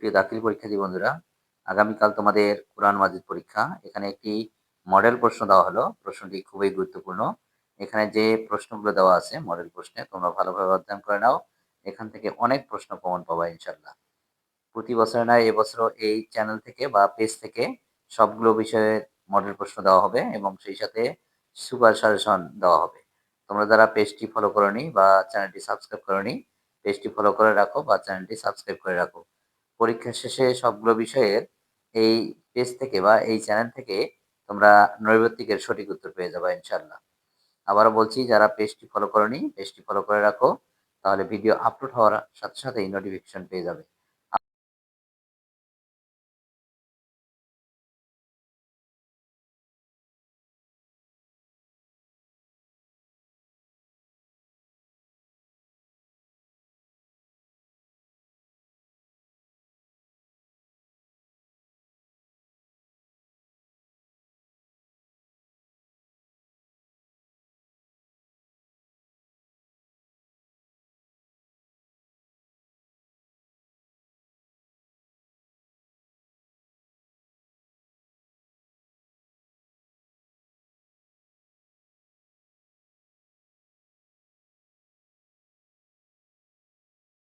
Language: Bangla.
সুপ্রিয় দাখিল পরীক্ষার্থী বন্ধুরা, আগামীকাল তোমাদের কোরআন মাজিদ পরীক্ষা। এখানে একটি মডেল প্রশ্ন দেওয়া হলো, প্রশ্নটি খুবই গুরুত্বপূর্ণ। এখানে যে প্রশ্নগুলো দেওয়া আছে মডেল প্রশ্নে, তোমরা ভালোভাবে অধ্যয়ন করে নাও। এখান থেকে অনেক প্রশ্ন কমন পাবা ইনশাল্লাহ প্রতি বছরে নয়, এবছরও এই চ্যানেল থেকে বা পেজ থেকে সবগুলো বিষয়ে মডেল প্রশ্ন দেওয়া হবে এবং সেই সাথে সুপার সাজেশন দেওয়া হবে। তোমরা যারা পেজটি ফলো করনি বা চ্যানেলটি সাবস্ক্রাইব করনি, পেজটি ফলো করে রাখো বা চ্যানেলটি সাবস্ক্রাইব করে রাখো। পরীক্ষা শেষে সবগুলো বিষয়ের এই পেজ থেকে বা এই চ্যানেল থেকে তোমরা নৈবত্তিকের সঠিক উত্তর পেয়ে যাবে ইনশাল্লাহ আবারও বলছি, যারা পেজটি ফলো করনি পেজটি ফলো করে রাখো, তাহলে ভিডিও আপলোড হওয়ার সাথে সাথেই নোটিফিকেশন পেয়ে যাবে।